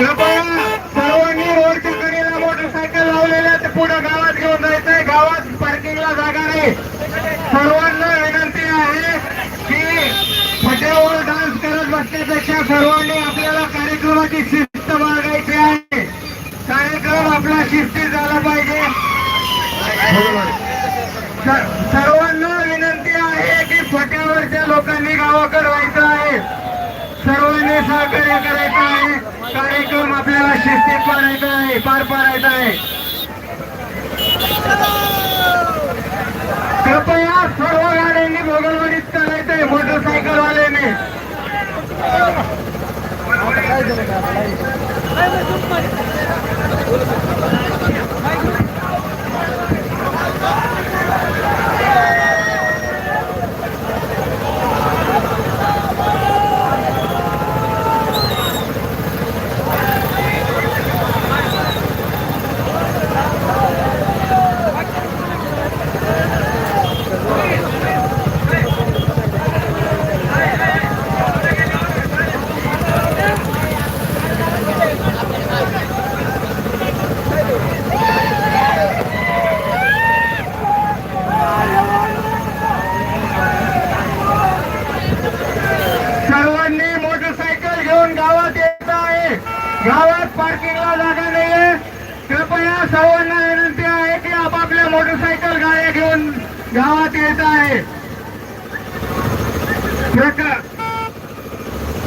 सर्वांनी रोडच्या मोटरसायकल लावलेल्या ते पुढे गावात घेऊन जायचंय. गावात पार्किंगला जागा नाही. सर्वांना विनंती आहे की फट्यावर डान्स करत बसण्यापेक्षा सर्वांनी आपल्याला कार्यक्रमाची शिस्त बाळगायची आहे. कार्यक्रम आपला शिस्ती झाला पाहिजे. शिस्ती पारायचं आहे पार पारायचं आहे. कृपया सर्व गाड्यांनी भोगलवाडीत करायचंय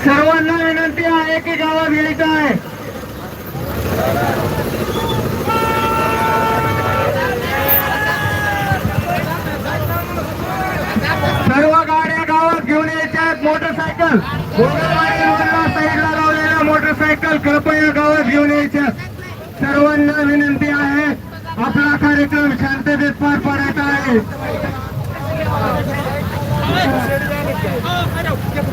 सर्वांना विनंती आहे की गावात घ्यायचं आहे. सर्व गाड्या गावात घेऊन यायच्या मोटरसायकल. मोटरसायकल कृपया गावात घेऊन यायच्या सर्वांना विनंती आहे. आपला कार्यक्रम शांततेत पार पाडायचा आहे. Oh, I don't.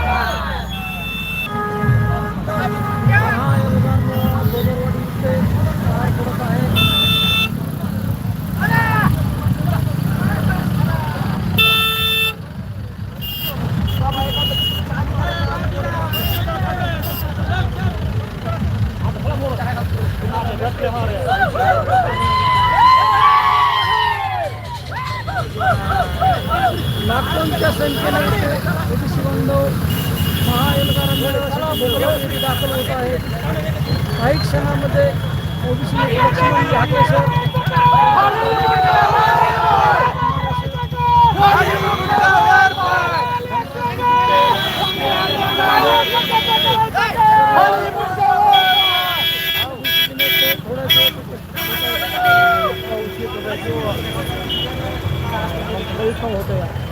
वाईट शहरामध्ये ओबीसी ठाकरे सर होतं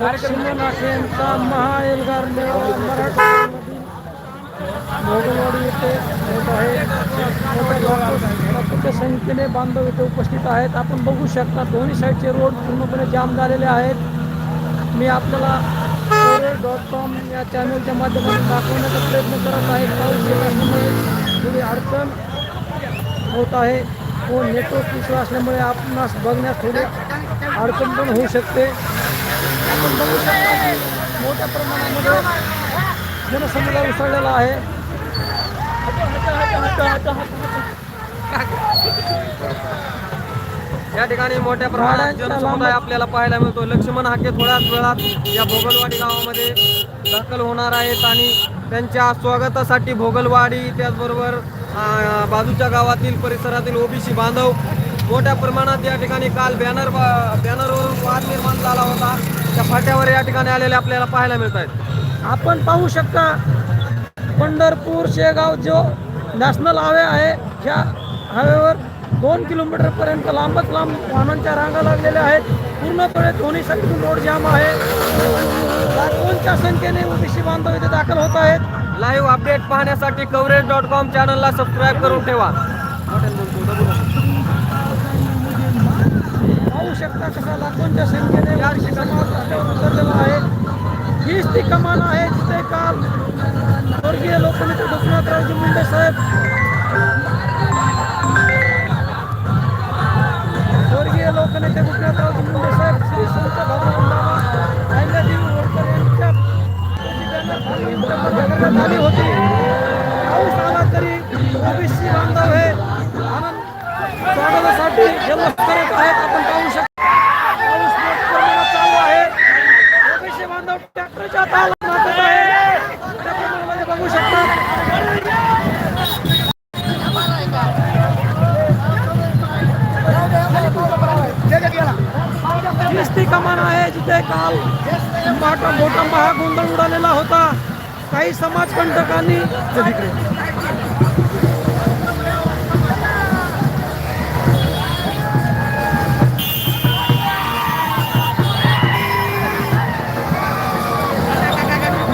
लक्ष्मीनाथेंचा महाएल्गार मराठवाड्यामधील भोगवाडी येथे होत आहे मोठ्या संख्येने बांधव इथे उपस्थित आहेत. आपण बघू शकता दोन्ही साईडचे रोड पूर्णपणे जाम झालेले आहेत. मी आपल्याला डॉट कॉम या चॅनलच्या माध्यमातून दाखवण्याचा प्रयत्न करत आहे. थोडी अडचण होत आहे. व नेटवर्क इश्यू असल्यामुळे आपणास बघण्यास थोडे अडचण पण होऊ शकते. मोठ्या प्रमाणामध्ये जनसमुदाय उसळलेला आहे. या ठिकाणी मोठ्या प्रमाणात जनसमुदाय आपल्याला पाहायला मिळतो. लक्ष्मण हाके थोड्याच वेळात या भोगलवाडी गावामध्ये दाखल होणार आहेत आणि त्यांच्या स्वागतासाठी भोगलवाडी त्याचबरोबर बाजूच्या गावातील परिसरातील ओबीसी बांधव मोठ्या प्रमाणात या ठिकाणी काल बॅनर बॅनरवरून वाद निर्माण झाला होता. त्या फाट्यावर या ठिकाणी आलेले आपल्याला पाहायला मिळत आहेत आपण पाहू शकता पंढरपूर शेगाव जो नॅशनल हायवे आहे ह्या हायवेवर दोन किलोमीटरपर्यंत लांबच लांब वाहनांच्या रांगा लागलेल्या आहेत. पूर्णपणे दोन्ही साईडून रोड जाम आहे. लाखोंच्या संख्येने ओबीसी बांधव इथे दाखल होत आहेत. लाईव्ह अपडेट पाहण्यासाठी कवरेज डॉट कॉम चॅनलला सबस्क्राईब करून ठेवा. पाहू शकता लाखोंच्या संख्येने या समाज आहे. हीच ती कमान आहे जिथे काल स्वर्गीय लोकनेते गोपीनाथरावजी मुंडे साहेब. स्वर्गीय लोकनेते गोपीनाथरावजी मुंडे साहेब श्री संत भगवान अहिल्यादेवी होळकर यांच्या करण्यात आली होती. पाऊस आला तरी ओबीसी बांधव हे आनंद स्वागतासाठी जल्लोष करत आहेत. आपण पाहू शकतो. काल. मोठा मोठा महा गोंधळ उडालेला होता. काही समाजकंटकांनी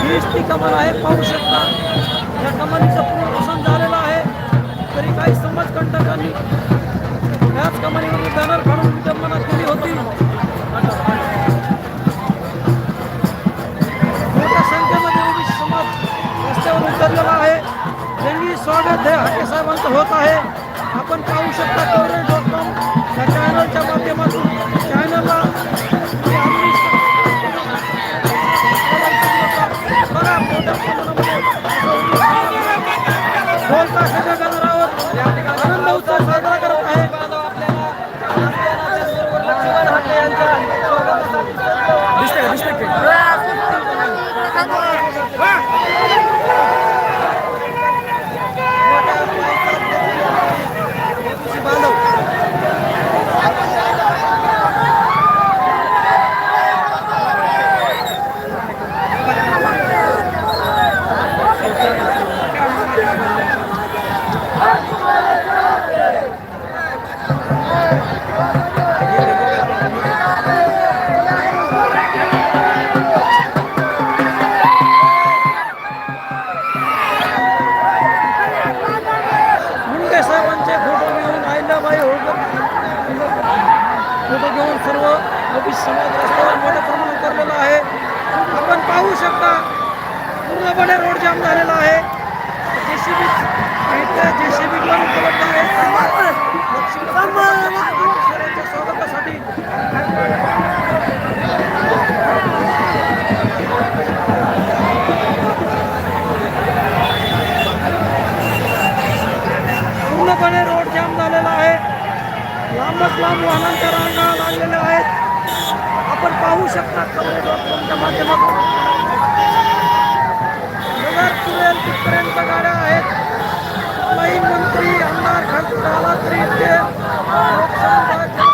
हीच कमान आहे पाहू शकता. या कमानीचं पुनर्वसन झालेलं आहे. तरी काही समाजकंटकांनी याच कमानीवर बॅनर काढून स्वागत हे हाके साहेबांचं होत आहे. आपण पाहू शकता कवरेज डॉट कॉम या चॅनलच्या माध्यमातून. चॅनलला बोलता मोठ्या प्रमाणामध्ये आनंद उत्सव झालेला आहे. जे सी बी आहे जे सी बी पण उपलब्ध आहे. सर्वांच्या स्वागतासाठी पूर्णपणे रोड जाम झालेला आहे. लांबच लांब वाहनांच्या रांगा लागलेल्या आहेत. आपण पाहू शकता कवरेज माध्यमातून. कॉमच्या माध्यमातून नगर तिथपर्यंत गाड्या आहेत. कुठलाही मंत्री आमदार खासदार आला तरी इथे लोकसभा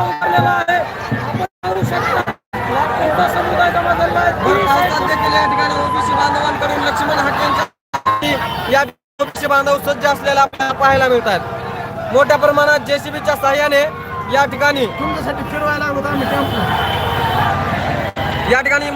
पावसामध्ये लढा उतरलेला आहे. आपण पाहू शकता. लाखोंचा समुदाय जमा झालेला आहे भर तिन्ही पावसात साईडला देखील या ठिकाणी ओबीसी बांधवांकडून लक्ष्मण या ओबीसी बांधव सज्ज असलेला आपल्याला पाहायला मिळतात. मोठ्या प्रमाणात जेसीबीच्या साह्याने या ठिकाणी फिरवायला या ठिकाणी